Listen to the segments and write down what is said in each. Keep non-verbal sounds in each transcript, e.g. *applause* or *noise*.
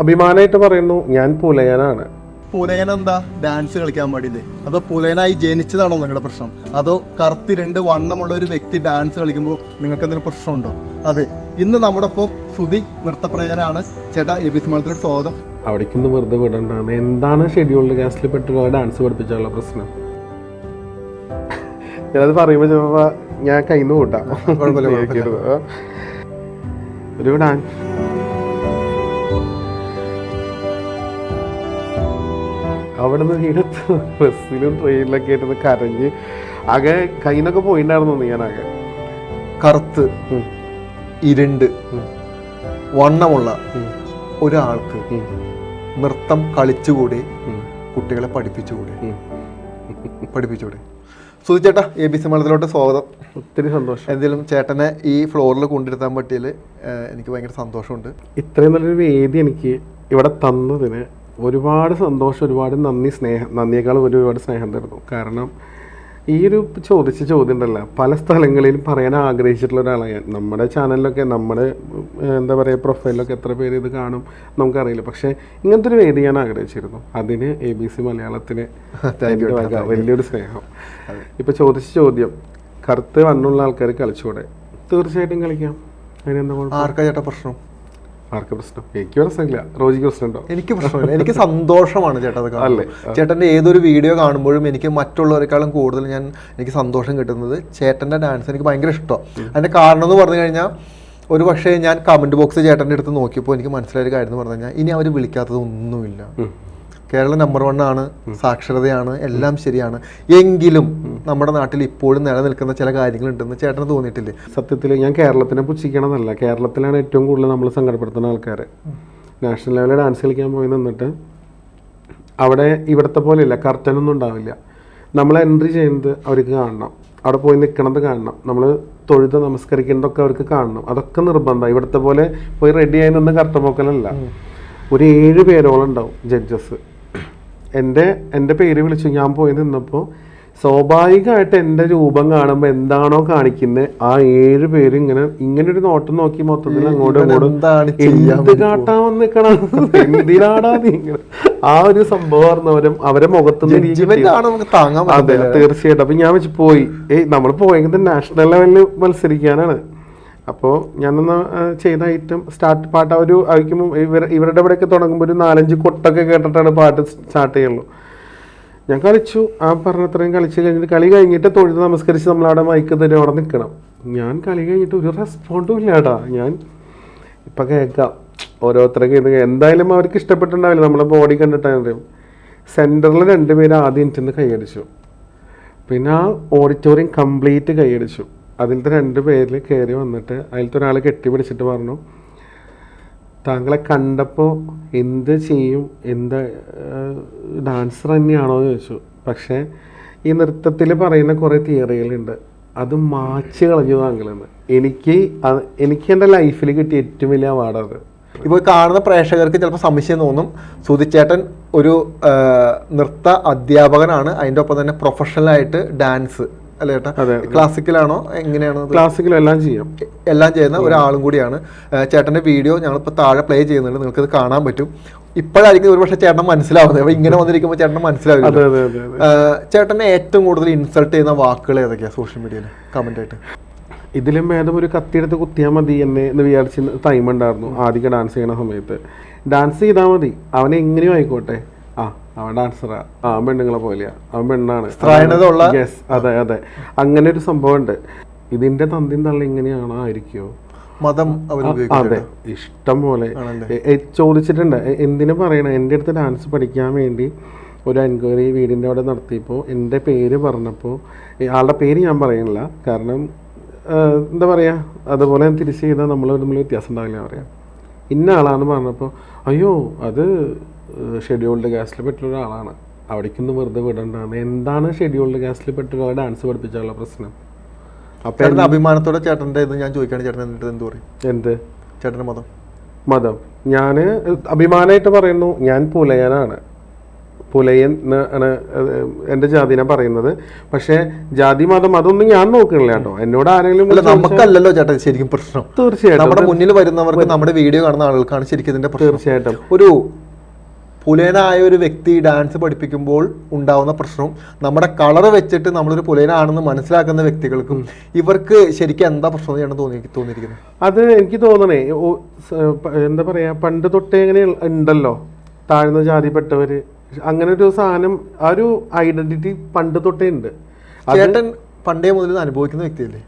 അഭിമാനമായിട്ട് പറയുന്നു ഞാൻ പുലയനാണ്. പുലയൻ എന്താ ഡാൻസ് കളിക്കാൻ പാടില്ലേ? അതോ പുലയനായി ജനിച്ചതാണോ നിങ്ങളുടെ പ്രശ്നം? അതോ കറുത്തി രണ്ട് വണ്ണമുള്ള ഒരു വ്യക്തി ഡാൻസ് കളിക്കുമ്പോൾ നിങ്ങൾക്ക് എന്തെങ്കിലും പ്രശ്നമുണ്ടോ? അതെ ഇന്ന് നമ്മുടെ ഒപ്പം സുധി നൃത്തപ്രയനാണ് ചേട്ടാ എ ബി സി മലത്തിലൊരു സ്വാഗതം. അവിടേക്കൊന്ന് വെറുതെ വിടണ്ടാണ്. എന്താണ് ഷെഡ്യൂൾഡ് കാസ്റ്റിൽ പെട്ടുള്ള ഡാൻസ് പഠിപ്പിച്ചുള്ള പ്രശ്നം? ഞാനത് പറയുമ്പോൾ ചിലപ്പോ ഞാൻ കയ്യിൽ നിന്ന് കൂട്ടാം. *laughs* ഒരു ഡാൻസ് അവിടെ നിന്ന് ഈടത്ത് ബസ്സിലും ട്രെയിനിലൊക്കെ ആയിട്ട് കരഞ്ഞ് ആകെ കയ്യിന്നൊക്കെ ഞാൻ ഞാനാകെ. കറുത്ത്. ഇരുണ്ട്. വണ്ണമുള്ള ഒരാൾക്ക് നൃത്തം കളിച്ചുകൂടി കുട്ടികളെ പഠിപ്പിച്ചുകൂടി. പഠിപ്പിച്ചുകൂടി. സുധി ചേട്ടാ എ ബി സി മലത്തിലോട്ട് സ്വാഗതം. ഒത്തിരി സന്തോഷം. എന്തെങ്കിലും ചേട്ടനെ ഈ ഫ്ലോറിൽ കൊണ്ടിരുത്താൻ പറ്റിയതിൽ എനിക്ക് ഭയങ്കര സന്തോഷമുണ്ട്. ഇത്രയും നല്ലൊരു വേദി എനിക്ക് ഇവിടെ തന്നതിന് ഒരുപാട് സന്തോഷം ഒരുപാട് നന്ദി സ്നേഹം നന്ദിയേക്കാൾ ഒരുപാട് സ്നേഹം തരുന്നു. കാരണം ഈ ഒരു ചോദിച്ച ചോദ്യം ഉണ്ടല്ല പല സ്ഥലങ്ങളിലും പറയാൻ ആഗ്രഹിച്ചിട്ടുള്ള ഒരാളാണ് ഞാൻ. നമ്മുടെ ചാനലിലൊക്കെ നമ്മുടെ എന്താ പറയുക പ്രൊഫൈലിലൊക്കെ എത്ര പേര് ഇത് കാണും നമുക്കറിയില്ല. പക്ഷേ ഇങ്ങനത്തെ ഒരു വേദി ഞാൻ ആഗ്രഹിച്ചിരുന്നു. അതിന് എ ബി സി മലയാളത്തിന് *laughs* വലിയൊരു സ്നേഹം. ഇപ്പൊ ചോദിച്ച ചോദ്യം കറുത്ത് വണ്ണുള്ള ആൾക്കാർ കളിച്ചൂടെ? തീർച്ചയായിട്ടും കളിക്കാം. അതിനെന്താ ആർക്കാ ചേട്ടാ പ്രശ്നം? ആർക്ക് പ്രശ്നം? എനിക്ക് പ്രശ്നമില്ല. റോജിക്ക് പ്രശ്നമുണ്ടോ? എനിക്ക് പ്രശ്നമില്ല. എനിക്ക് സന്തോഷമാണ് ചേട്ടാ അത് അല്ലേ? ചേട്ടന്റെ ഏതൊരു വീഡിയോ കാണുമ്പോഴും എനിക്ക് മറ്റുള്ളവരെക്കാളും കൂടുതൽ ഞാൻ എനിക്ക് സന്തോഷം കിട്ടുന്നത് ചേട്ടന്റെ ഡാൻസ് എനിക്ക് ഭയങ്കര ഇഷ്ടമാണ്. അതിന്റെ കാരണം എന്ന് പറഞ്ഞു കഴിഞ്ഞാൽ ഒരു പക്ഷേ ഞാൻ കമന്റ് ബോക്സ് ചേട്ടന്റെ അടുത്ത് നോക്കിയപ്പോൾ എനിക്ക് മനസ്സിലായ കാര്യം എന്ന് പറഞ്ഞു കഴിഞ്ഞാൽ ഇനി അവർ വിളിക്കാത്തത് ഒന്നുമില്ല. കേരളം നമ്പർ വൺ ആണ് സാക്ഷരതയാണ് എല്ലാം ശരിയാണ്. എങ്കിലും നമ്മുടെ നാട്ടിൽ ഇപ്പോഴും നിലനിൽക്കുന്ന ചില കാര്യങ്ങളുണ്ടെന്ന് ചേട്ടന് തോന്നിയിട്ടില്ലേ? സത്യത്തിൽ ഞാൻ കേരളത്തിനെ പുച്ഛിക്കണമെന്നല്ല കേരളത്തിലാണ് ഏറ്റവും കൂടുതൽ നമ്മൾ സങ്കടപ്പെടുത്തുന്ന ആൾക്കാർ നാഷണൽ ലെവലിൽ ഡാൻസ് കളിക്കാൻ പോയി നിന്നിട്ട് അവിടെ ഇവിടുത്തെ പോലെയല്ല കർട്ടനൊന്നും ഉണ്ടാവില്ല. നമ്മൾ എൻട്രി ചെയ്യുന്നത് അവർക്ക് കാണണം. അവിടെ പോയി നിൽക്കണത് കാണണം. നമ്മൾ തൊഴുത് നമസ്കരിക്കേണ്ടതൊക്കെ അവർക്ക് കാണണം. അതൊക്കെ നിർബന്ധം ഇവിടുത്തെ പോലെ പോയി റെഡി ആയി നിന്ന് കർട്ടൻ പോക്കലല്ല. ഒരു ഏഴ് പേരോളം ഉണ്ടാവും ജഡ്ജസ് എന്റെ എന്റെ പേര് വിളിച്ചു ഞാൻ പോയി നിന്നപ്പോൾ സ്വാഭാവികമായിട്ട് എന്റെ രൂപം കാണുമ്പോൾ എന്താണോ കാണിക്കുന്നത് ആ ഏഴ് പേര് ഇങ്ങനെ ഇങ്ങനെ ഒരു നോട്ടം നോക്കി മൊത്തത്തിൽ അങ്ങോട്ടും ഇങ്ങോട്ടും എന്ത് കാട്ടാൻ വന്ന് നിൽക്കണം *laughs* എന്തിനാടാ ആ ഒരു സംഭവം അവരും അവരെ മുഖത്തുനിന്ന് അതെ പറ്റില്ല തീർച്ചയായിട്ടും. അപ്പൊ ഞാൻ വെച്ച് പോയി. ഏയ് നമ്മൾ പോയെങ്കിൽ നാഷണൽ ലെവലിൽ മത്സരിക്കാനാണ്. അപ്പോൾ ഞാനൊന്ന് ചെയ്ത ഐറ്റം സ്റ്റാർട്ട് പാട്ട് ഒരു അയക്കുമ്പോൾ ഇവർ ഇവരുടെ ഇവിടെയൊക്കെ തുടങ്ങുമ്പോൾ ഒരു നാലഞ്ച് കൊട്ടൊക്കെ കേട്ടിട്ടാണ് പാട്ട് സ്റ്റാർട്ട് ചെയ്യുള്ളൂ. ഞാൻ കളിച്ചു. ആ പറഞ്ഞത്രയും കളിച്ച് കഴിഞ്ഞിട്ട് കളി കഴിഞ്ഞിട്ട് തൊഴുത് നമസ്കരിച്ച് നമ്മളവിടെ മൈക്ക് തന്നെ അവിടെ നിൽക്കണം ഞാൻ കളി കഴിഞ്ഞിട്ട് ഒരു റെസ്പോണ്ടും ഇല്ല കേട്ടാ ഞാൻ ഇപ്പം കേൾക്കാം. ഓരോരുത്തരൊക്കെ എന്തായാലും അവർക്ക് ഇഷ്ടപ്പെട്ടിട്ടുണ്ടാവില്ല. നമ്മളെ ബോഡി കണ്ടിട്ടാണ് സെന്ററിൽ രണ്ടുപേരും ആദ്യം എനിച്ചെന്ന് കൈയടിച്ചു. പിന്നെ ആ ഓഡിറ്റോറിയം കംപ്ലീറ്റ് കൈയടിച്ചു. അതിലത്തെ രണ്ട് പേരിൽ കയറി വന്നിട്ട് അതിലത്തെ ഒരാൾ കെട്ടിപ്പിടിച്ചിട്ട് പറഞ്ഞു താങ്കളെ കണ്ടപ്പോൾ എന്ത് ചെയ്യും? എന്ത് ഡാൻസർ തന്നെയാണോ? എന്ന് ചോദിച്ചു. പക്ഷേ ഈ നൃത്തത്തിൽ പറയുന്ന കുറേ തിയറികളുണ്ട്. അത് മാച്ച് കളഞ്ഞു താങ്കളെന്ന്. എനിക്ക് എനിക്ക് എന്റെ ലൈഫിൽ കിട്ടിയ ഏറ്റവും വലിയ അവാർഡത് ഇപ്പോൾ കാണുന്ന പ്രേക്ഷകർക്ക് ചിലപ്പോൾ സംശയം തോന്നും. സുതിച്ചേട്ടൻ ഒരു നൃത്ത അധ്യാപകനാണ്. അതിന്റെ ഒപ്പം തന്നെ പ്രൊഫഷണലായിട്ട് ഡാൻസ് അല്ലേ അതെ. ക്ലാസിക്കലാണോ എങ്ങനെയാണ് ക്ലാസിക്കൽ എല്ലാം ചെയ്യാം. എല്ലാം ചെയ്യുന്ന ഒരാളും കൂടിയാണ്. ചേട്ടന്റെ ചേട്ടന്റെ വീഡിയോ ഞങ്ങളിപ്പോൾ താഴെ പ്ലേ ചെയ്യുന്നുണ്ട്. നിങ്ങൾക്ക് കാണാൻ പറ്റും. ഇപ്പോഴായിരിക്കും ഒരു പക്ഷേ ചേട്ടൻ മനസ്സിലാവുന്നത്. അപ്പോൾ ഇങ്ങനെ വന്നിരിക്കുമ്പോൾ ചേട്ടൻ മനസ്സിലാവില്ല ചേട്ടനെ ഏറ്റവും കൂടുതൽ ഇൻസൾട്ട് ചെയ്യുന്ന വാക്കുകൾ ഏതൊക്കെയാണ് സോഷ്യൽ മീഡിയയിൽ കമന്റ് ആയിട്ട്. ഇതിലും ഭേദം ഒരു കത്തിയെടുത്ത് കുത്തിയാൽ മതി എന്നെ എന്ന് വിചാരിച്ച് ടൈം ഉണ്ടായിരുന്നു. ആദ്യം ഡാൻസ് ചെയ്യണ സമയത്ത്. ഡാൻസ് ചെയ്താൽ മതി. അവനെ എങ്ങനെയും ആയിക്കോട്ടെ. അവൻ ഡാൻസറാ ആ. പെണ്ണുങ്ങളെ പോലെയാ. അവൻ പെണ്ണാണ്. യെസ് അതെ അതെ. അങ്ങനെ ഒരു സംഭവം ഉണ്ട് ഇതിന്റെ തന്തിയും തള്ളി ഇങ്ങനെയാണോ ആയിരിക്കുമോ മതം അതെ. ഇഷ്ടം പോലെ. ചോദിച്ചിട്ടുണ്ട്. എന്തിനു പറയണേ? എന്റെ അടുത്ത് ഡാൻസ് പഠിക്കാൻ വേണ്ടി ഒരു എൻക്വയറി വീടിന്റെ അവിടെ നടത്തിയപ്പോൾ എന്റെ പേര് പറഞ്ഞപ്പോൾ ആളുടെ പേര് ഞാൻ പറയണില്ല. കാരണം എന്താ പറയുക അതുപോലെ തിരിച്ച് ചെയ്താൽ നമ്മൾ തമ്മിൽ വ്യത്യാസം ഉണ്ടാവില്ല പറയാം. ഇന്ന ആളാന്ന് പറഞ്ഞപ്പോൾ അയ്യോ അത് ഷെഡ്യൂൾഡ് കാസ്റ്റിൽ പെട്ട ഒരാളാണ്. അവിടേക്കൊന്ന് വെറുതെ വിടണ്ടാണ് എന്താണ് ഷെഡ്യൂൾഡ് കാസ്റ്റിൽ പെട്ടുള്ള ഡാൻസ് പഠിപ്പിച്ചുള്ള പ്രശ്നം? അപ്പം അഭിമാനത്തോടെ ചേട്ടന്റെ ഇത് ഞാൻ ചോദിക്കുകയാണ് ചേട്ടൻ എന്നിട്ട് എന്ത് പറയും? എന്ത്? ചേട്ടന്റെ മതം. മതം. ഞാൻ അഭിമാനമായിട്ട് പറയുന്നു ഞാൻ പുലയനാണ്. പുലയൻ ആണ് എന്റെ ജാതിനെ പറയുന്നത്. പക്ഷേ ജാതി മതം അതൊന്നും ഞാൻ നോക്കണില്ല കേട്ടോ. എന്നോട് ആരെങ്കിലും നമുക്കല്ലല്ലോ ചേട്ടാ ശരിക്കും പ്രശ്നം. തീർച്ചയായിട്ടും. നമ്മുടെ മുന്നിൽ വരുന്നവർക്ക് നമ്മുടെ വീഡിയോ കാണുന്ന ആളുകൾക്കാണ് ശരിക്കും ഇതിന്റെ തീർച്ചയായിട്ടും. ഒരു പുലേനായ ഒരു വ്യക്തി ഡാൻസ് പഠിപ്പിക്കുമ്പോൾ ഉണ്ടാവുന്ന പ്രശ്നവും നമ്മുടെ കളർ വെച്ചിട്ട് നമ്മളൊരു പുലേനാണെന്ന് മനസ്സിലാക്കുന്ന വ്യക്തികൾക്കും ഇവർക്ക് ശരിക്കും എന്താ പ്രശ്നം എന്ന് തോന്നി തോന്നിയിരിക്കുന്നത്? അത് എനിക്ക് തോന്നണേ എന്താ പറയുക പണ്ട് തൊട്ടേ ഇങ്ങനെ ഉണ്ടല്ലോ താഴ്ന്ന ജാതിപ്പെട്ടവർ അങ്ങനെ ഒരു സാധനം ആ ഒരു ഐഡന്റിറ്റി പണ്ട് തൊട്ടേ ഉണ്ട്. ചേട്ടൻ പണ്ടേ മുതൽ അനുഭവിക്കുന്ന വ്യക്തിയല്ലേ?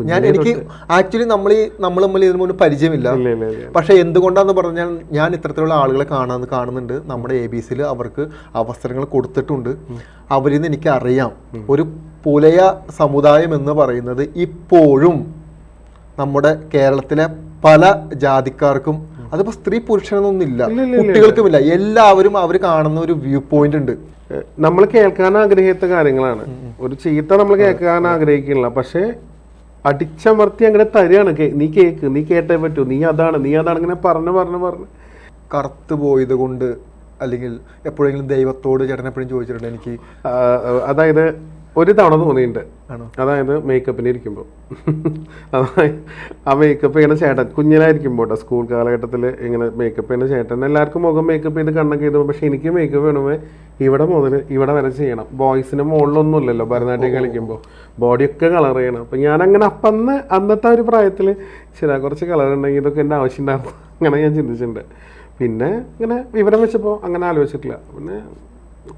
ഞാൻ എനിക്ക് ആക്ച്വലി നമ്മൾ ഈ നമ്മൾ തമ്മിൽ ഇതിനു മുന്നേ പരിചയമില്ല. പക്ഷേ. എന്തുകൊണ്ടാന്ന് പറഞ്ഞാൽ ഞാൻ ഇത്തരത്തിലുള്ള ആളുകളെ കാണാൻ കാണുന്നുണ്ട്. നമ്മുടെ എ ബി സിയിൽ അവർക്ക് അവസരങ്ങൾ കൊടുത്തിട്ടുണ്ട്. അവരിൽ നിന്ന് എനിക്ക് അറിയാം. ഒരു പുലയ സമുദായം എന്ന് പറയുന്നത് ഇപ്പോഴും നമ്മുടെ കേരളത്തിലെ പല ജാതിക്കാർക്കും അതിപ്പോ സ്ത്രീ പുരുഷനൊന്നുമില്ല. കുട്ടികൾക്കുമില്ല. എല്ലാവരും അവർ കാണുന്ന ഒരു വ്യൂ പോയിന്റ് ഉണ്ട്. നമ്മൾ കേൾക്കാൻ ആഗ്രഹിച്ച കാര്യങ്ങളാണ്. ഒരു ചീത്ത നമ്മൾ കേൾക്കാൻ ആഗ്രഹിക്കുന്നില്ല പക്ഷേ അടിച്ചമർത്തി അങ്ങനെ തരികയാണ്. കേ- നീ കേക്ക് നീ കേട്ടേ പറ്റൂ. നീ അതാണ് നീ അതാണ് ഇങ്ങനെ പറഞ്ഞു പറഞ്ഞു പറഞ്ഞു. കറുത്ത് പോയത് കൊണ്ട് അല്ലെങ്കിൽ എപ്പോഴെങ്കിലും ദൈവത്തോട് ചേട്ടൻ എപ്പോഴും ചോദിച്ചിട്ടുണ്ട് എനിക്ക് അതായത് ഒരു തവണ തോന്നിയിട്ടുണ്ട്. അതായത് മേക്കപ്പിന് ഇരിക്കുമ്പോൾ അതായത് ആ മേക്കപ്പ് ചെയ്യുന്ന ചേട്ടൻ കുഞ്ഞിലായിരിക്കുമ്പോൾ കേട്ടോ സ്കൂൾ കാലഘട്ടത്തിൽ ഇങ്ങനെ മേക്കപ്പ് ചെയ്യുന്ന ചേട്ടൻ. എല്ലാവർക്കും മുഖം മേക്കപ്പ് ചെയ്ത് കണ്ണൊക്കെ ചെയ്തു പക്ഷെ എനിക്ക് മേക്കപ്പ് വേണമേ ഇവിടെ മുതൽ ഇവിടെ വരെ ചെയ്യണം. ബോയ്സിന് മുകളിലൊന്നും ഇല്ലല്ലോ ഭരതനാട്യം കളിക്കുമ്പോൾ ബോഡിയൊക്കെ കളർ ചെയ്യണം. അപ്പം ഞാൻ അങ്ങനെ അപ്പം അന്ന് അന്നത്തെ ഒരു പ്രായത്തിൽ ചില കുറച്ച് കളർ ഉണ്ടെങ്കിൽ ഇതൊക്കെ എന്റെ ആവശ്യം ഉണ്ടായിരുന്നു അങ്ങനെ ഞാൻ ചിന്തിച്ചിട്ടുണ്ട്. പിന്നെ ഇങ്ങനെ വിവരം വെച്ചപ്പോൾ അങ്ങനെ ആലോചിച്ചിട്ടില്ല. പിന്നെ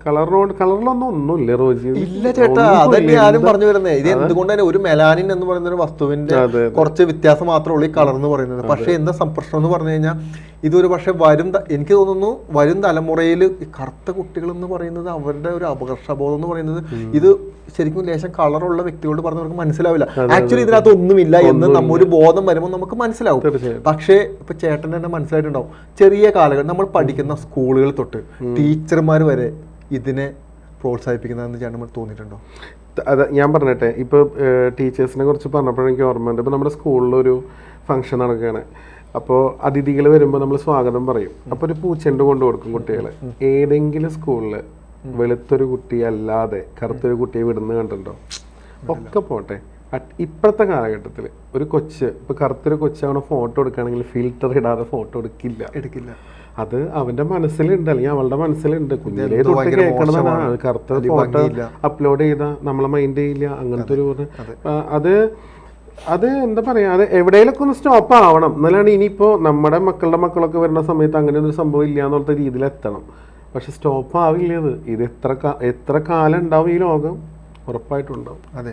കളറിനോട് കളറിലൊന്നും ഒന്നുമില്ല റോജി. ഇല്ല ചേട്ടാ. അതന്നെ ഞാനും പറഞ്ഞു വരുന്നത് ഇത് എന്തുകൊണ്ട് തന്നെ ഒരു മെലാനിൻ എന്ന് പറയുന്ന ഒരു വസ്തുവിന്റെ കുറച്ച് വ്യത്യാസം മാത്രമേ ഉള്ളൂ ഈ കളർ എന്ന് പറയുന്നത്. പക്ഷെ എന്താ സംപ്രശ്നം എന്ന് പറഞ്ഞു കഴിഞ്ഞാൽ ഇതൊരു പക്ഷെ വരും എനിക്ക് തോന്നുന്നു വരും തലമുറയിൽ ഈ കറുത്ത കുട്ടികൾ എന്ന് പറയുന്നത് അവരുടെ ഒരു അപകർഷബോധം എന്ന് പറയുന്നത് ഇത് ശരിക്കും ലേശം കളറുള്ള വ്യക്തികളോട് പറഞ്ഞവർക്ക് മനസ്സിലാവില്ല. ആക്ച്വലി ഇതിനകത്ത് ഒന്നുമില്ല എന്ന് നമ്മ ഒരു ബോധം വരുമ്പോൾ നമുക്ക് മനസ്സിലാവും. പക്ഷേ ഇപ്പൊ ചേട്ടൻ തന്നെ മനസ്സിലായിട്ടുണ്ടാവും. ചെറിയ കാലഘട്ടം നമ്മൾ പഠിക്കുന്ന സ്കൂളുകൾ തൊട്ട് ടീച്ചർമാർ വരെ ഇതിനെ പ്രോത്സാഹിപ്പിക്കുന്നതെന്ന് ചേട്ടൻ തോന്നിയിട്ടുണ്ടോ? അത് ഞാൻ പറഞ്ഞിട്ടെ ഇപ്പോൾ ടീച്ചേഴ്സിനെ കുറിച്ച് പറഞ്ഞപ്പോഴെനിക്ക് എനിക്ക് ഓർമ്മയുണ്ട് ഇപ്പോൾ നമ്മുടെ സ്കൂളിലൊരു ഫംഗ്ഷൻ നടക്കുകയാണ്. അപ്പോൾ അതിഥികൾ വരുമ്പോൾ നമ്മൾ സ്വാഗതം പറയും. അപ്പോൾ ഒരു പൂച്ചെണ്ട് കൊണ്ട് കൊടുക്കും കുട്ടികളെ. ഏതെങ്കിലും സ്കൂളിൽ വെളുത്തൊരു കുട്ടി അല്ലാതെ കറുത്തൊരു കുട്ടിയെ വിടുന്ന കണ്ടിട്ടുണ്ടോ? ഒക്കെ പോട്ടെ. ഇപ്പോഴത്തെ കാലഘട്ടത്തിൽ ഒരു കൊച്ച് ഇപ്പോൾ കറുത്തൊരു കൊച്ച് ഫോട്ടോ എടുക്കുകയാണെങ്കിൽ ഫിൽറ്റർ ഇടാതെ ഫോട്ടോ എടുക്കില്ല. എടുക്കില്ല. അത് അവന്റെ മനസ്സിലുണ്ട് അല്ലെങ്കിൽ അവളുടെ മനസ്സിലുണ്ട്. കുഞ്ഞിലേ തൊട്ട് കേൾക്കണതാണ്. കറുത്ത ഫോട്ടോ അപ്ലോഡ് ചെയ്ത നമ്മളെ മൈൻഡ് ചെയ്യില്ല അങ്ങനത്തെ ഒരു. അത് അത്. എന്താ പറയാ അത് എവിടെയെങ്കിലൊക്കെ ഒന്ന് സ്റ്റോപ്പ് ആവണം. എന്നാലാണ് ഇനിയിപ്പോ നമ്മുടെ മക്കളുടെ മക്കളൊക്കെ വരുന്ന സമയത്ത് അങ്ങനെ ഒരു സംഭവം ഇല്ല എന്നുള്ള രീതിയിൽ എത്തണം. പക്ഷെ സ്റ്റോപ്പ് ആവില്ല ഇത്. ഇത് എത്ര എത്ര കാലം ഉണ്ടാവും ഈ ലോകം? ഉറപ്പായിട്ടുണ്ടാവും. അതെ.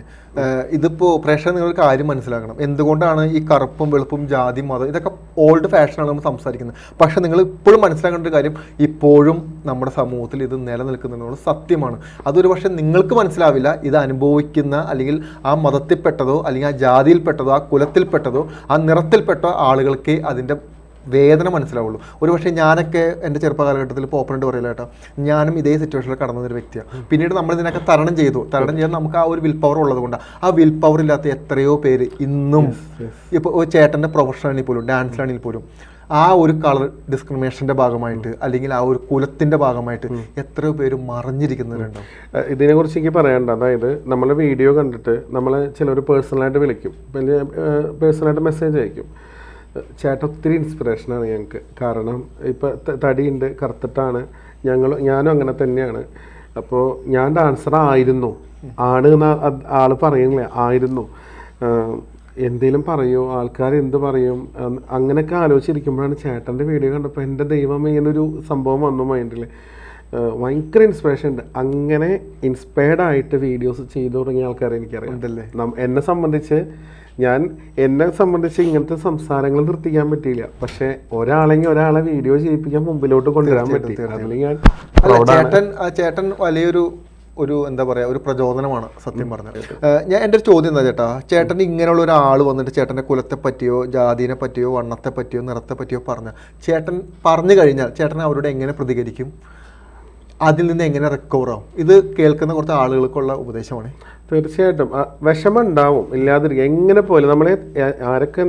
ഇതിപ്പോ പ്രേക്ഷകർ നിങ്ങൾ കാര്യം മനസ്സിലാക്കണം. എന്തുകൊണ്ടാണ് ഈ കറുപ്പും വെളുപ്പും ജാതി മതം ഇതൊക്കെ ഓൾഡ് ഫാഷനാണ് നമ്മൾ സംസാരിക്കുന്നത്. പക്ഷെ നിങ്ങൾ ഇപ്പോഴും മനസ്സിലാക്കേണ്ട ഒരു കാര്യം ഇപ്പോഴും നമ്മുടെ സമൂഹത്തിൽ ഇത് നിലനിൽക്കുന്നുള്ള സത്യമാണ്. അതൊരു പക്ഷെ നിങ്ങൾക്ക് മനസ്സിലാവില്ല ഇത് അനുഭവിക്കുന്ന അല്ലെങ്കിൽ ആ മതത്തിൽപ്പെട്ടതോ അല്ലെങ്കിൽ ആ ജാതിയിൽപ്പെട്ടതോ ആ കുലത്തിൽപ്പെട്ടതോ ആ നിറത്തിൽപ്പെട്ട ആളുകൾക്ക് അതിന്റെ വേദന മനസ്സിലാവുള്ളൂ. ഒരു പക്ഷേ ഞാനൊക്കെ എന്റെ ചെറുപ്പകാലഘട്ടത്തിൽ ഇപ്പോൾ ഓപ്പണായിട്ട് കേട്ടോ. ഞാനും ഇതേ സിറ്റുവേഷനിൽ കടന്നൊരു വ്യക്തിയാണ് പിന്നീട് നമ്മൾ ഇതിനൊക്കെ തരണം ചെയ്തു. തരണം ചെയ്യാൻ നമുക്ക് ആ ഒരു വിൽ പവർ ഉള്ളത് കൊണ്ട്. ആ വിൽ പവർ ഇല്ലാത്ത എത്രയോ പേര് ഇന്നും ഇപ്പോൾ ചേട്ടന്റെ പ്രൊഫഷനാണെങ്കിൽ പോലും ഡാൻസിലാണെങ്കിൽ പോലും ആ ഒരു കളർ ഡിസ്ക്രിമിനേഷന്റെ ഭാഗമായിട്ട് അല്ലെങ്കിൽ ആ ഒരു കുലത്തിന്റെ ഭാഗമായിട്ട് എത്രയോ പേര് മറിഞ്ഞിരിക്കുന്നവരുണ്ട്. ഇതിനെക്കുറിച്ച് എനിക്ക് പറയണ്ട അതായത് നമ്മൾ വീഡിയോ കണ്ടിട്ട് നമ്മളെ ചിലർ പേഴ്സണലായിട്ട് വിളിക്കും. പേഴ്സണലായിട്ട് മെസ്സേജ് അയക്കും. ചേട്ടൻ ഒത്തിരി ഇൻസ്പിറേഷനാണ് ഞങ്ങൾക്ക് കാരണം ഇപ്പം തടിയുണ്ട് കറുത്തിട്ടാണ്. ഞങ്ങൾ ഞാനും അങ്ങനെ തന്നെയാണ്. അപ്പോൾ ഞാൻ ഡാൻസർ ആയിരുന്നു. ആണ് എന്ന് ആൾ പറയുന്നില്ല? ആയിരുന്നു. എന്തേലും പറയോ? ആൾക്കാർ എന്ത് പറയും? അങ്ങനെയൊക്കെ ആലോചിച്ചിരിക്കുമ്പോഴാണ് ചേട്ടന്റെ വീഡിയോ കണ്ടപ്പോൾ എന്റെ ദൈവം ഇങ്ങനൊരു സംഭവം വന്നു മൈൻഡിൽ ഭയങ്കര ഇൻസ്പിറേഷൻ ഉണ്ട്. അങ്ങനെ ഇൻസ്പയർഡ് ആയിട്ട് വീഡിയോസ് ചെയ്തു തുടങ്ങിയ ആൾക്കാരെ എനിക്കറിയാം. ഉണ്ടല്ലേ? എന്നെ സംബന്ധിച്ച് ഞാൻ എന്നെ സംബന്ധിച്ച് ഇങ്ങനത്തെ സംസാരങ്ങൾ നിർത്തിക്കാൻ പറ്റിയില്ല. പക്ഷെ ഒരാളെങ്കിൽ ഒരാളെ വീഡിയോ ചെയ്യിപ്പിക്കാൻ മുമ്പിലോട്ട് കൊണ്ടുവരാൻ പറ്റി. ഞാൻ. ചേട്ടൻ ചേട്ടൻ വലിയൊരു ഒരു എന്താ പറയുക ഒരു പ്രചോദനമാണ് സത്യം പറഞ്ഞത് ഞാൻ എന്റെ ഒരു ചോദ്യം എന്താ ചേട്ടാ? ചേട്ടൻ ഇങ്ങനെയുള്ള ഒരാൾ വന്നിട്ട് ചേട്ടന്റെ കുലത്തെ പറ്റിയോ ജാതിനെ പറ്റിയോ വണ്ണത്തെ പറ്റിയോ നിറത്തെ പറ്റിയോ പറഞ്ഞ ചേട്ടൻ പറഞ്ഞു കഴിഞ്ഞാൽ ചേട്ടൻ അവരോട് എങ്ങനെ പ്രതികരിക്കും? അതിൽ നിന്ന് എങ്ങനെ റിക്കവർ ആവും? ഇത് കേൾക്കുന്ന കുറച്ച് ആളുകൾക്കുള്ള ഉപദേശമാണ്. തീർച്ചയായിട്ടും. വിഷമം ഉണ്ടാവും ഇല്ലാതിരിക്കുക. എങ്ങനെ പോലും നമ്മളെ ആരൊക്കെ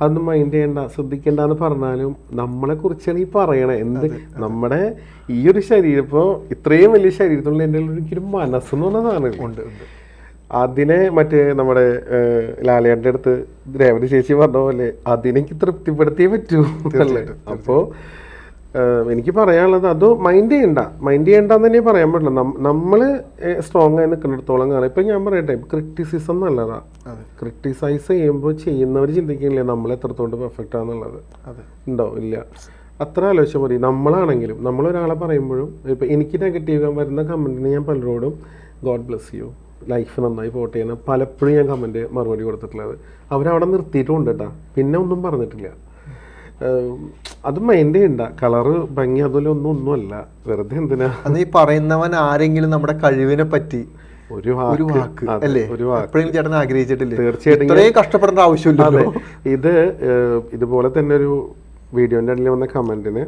അതൊന്നും മൈൻഡ് ചെയ്യണ്ട ശ്രദ്ധിക്കേണ്ട എന്ന് പറഞ്ഞാലും നമ്മളെ കുറിച്ചാണ് ഈ പറയണേ. എന്ത് നമ്മുടെ ഈ ഒരു ശരീരം ഇപ്പോൾ ഇത്രയും വലിയ ശരീരത്തിനുള്ള എന്റെ എനിക്കൊരു മനസ്സെന്ന് പറഞ്ഞ സാധനം ഉണ്ട് അതിനെ മറ്റേ നമ്മുടെ ലാലയുടെ അടുത്ത് രേവതി ചേച്ചി പറഞ്ഞ പോലെ അതിനെനിക്ക് തൃപ്തിപ്പെടുത്തിയേ പറ്റൂ അപ്പോൾ എനിക്ക് പറയാനുള്ളത് അത് മൈൻഡ് ചെയ്യണ്ട. മൈൻഡ് ചെയ്യണ്ടെന്ന് തന്നെ പറയാൻ പറ്റില്ല. നമ്മൾ സ്ട്രോങ് ആയി നിൽക്കുന്നിടത്തോളം കാലം. ഇപ്പം ഞാൻ പറയട്ടെ ക്രിറ്റിസിസം നല്ലതാ. ക്രിറ്റിസൈസ് ചെയ്യുമ്പോൾ ചെയ്യുന്നവർ ചിന്തിക്കുന്നില്ലേ നമ്മൾ എത്രത്തോണ്ട് പെർഫെക്റ്റ് ആണെന്നുള്ളത്? ഉണ്ടോ? ഇല്ല. അത്ര ആലോചിച്ചാൽ മതി. നമ്മളാണെങ്കിലും നമ്മളൊരാളെ പറയുമ്പോഴും ഇപ്പം എനിക്ക് നെഗറ്റീവ് വരുന്ന കമന്റിന് ഞാൻ പലരോടും ഗോഡ് ബ്ലെസ് യു ലൈഫ് നന്നായി പോട്ടെ എന്ന് പലപ്പോഴും ഞാൻ കമന്റ് മറുപടി കൊടുത്തിട്ടുള്ളത്. അവരവിടെ നിർത്തിയിട്ടുമുണ്ട് കേട്ടോ പിന്നെ ഒന്നും പറഞ്ഞിട്ടില്ല. അത് മൈൻഡ് ചെയ്യണ്ട. കളറ് ഭംഗി അതുപോലെ ഒന്നും ഒന്നുമല്ല. വെറുതെ എന്തിനാ? അന്ന് ഈ പറയുന്നവൻ ആരെങ്കിലും നമ്മുടെ കഴിവിനെ പറ്റി ഒരു ഒരു വാക്ക് അല്ലേ? ഒരു വാക്ക്. ചേട്ടൻ ആഗ്രഹിച്ചിട്ടില്ലേ? തീർച്ചയായിട്ടും കഷ്ടപ്പെടേണ്ട ആവശ്യമില്ലല്ലോ. ഇത് ഇതുപോലെ തന്നെ ഒരു വീഡിയോന്റെ അടിയിൽ വന്ന കമന്റിന്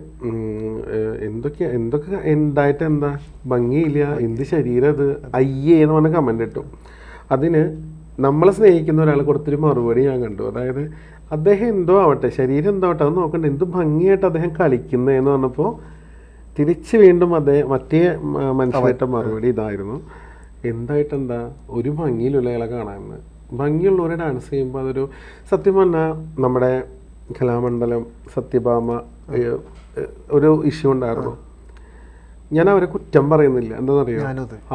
എന്തൊക്കെ എന്തൊക്കെ എന്തായിട്ട് എന്താ? ഭംഗിയില്ല. എന്ത് ശരീരം അത്? അയ്യേ എന്ന് പറഞ്ഞ കമന്റ് ഇട്ടു. അതിന് നമ്മളെ സ്നേഹിക്കുന്ന ഒരാൾ കൊടുത്തൊരു മറുപടി ഞാൻ കണ്ടു. അതായത് അദ്ദേഹം എന്തോ ആവട്ടെ ശരീരം എന്തോ ആവട്ടെ അത് നോക്കണ്ട എന്ത് ഭംഗിയായിട്ട് അദ്ദേഹം കളിക്കുന്നതെന്ന് പറഞ്ഞപ്പോൾ തിരിച്ച് വീണ്ടും അദ്ദേഹം മറ്റേ മനസ്സിലായിട്ട മറുപടി ഇതായിരുന്നു. എന്തായിട്ട് എന്താ ഒരു ഭംഗിയിലുള്ള ഇളകൾ കാണാമെന്ന്. ഭംഗിയുള്ളവരെ ഡാൻസ് ചെയ്യുമ്പോൾ അതൊരു സത്യം പറഞ്ഞാൽ നമ്മുടെ കലാമണ്ഡലം സത്യഭാമ ഒരു ഇഷ്യൂ ഉണ്ടായിരുന്നു. ഞാൻ അവരെ കുറ്റം പറയുന്നില്ല. എന്താണെന്നറിയോ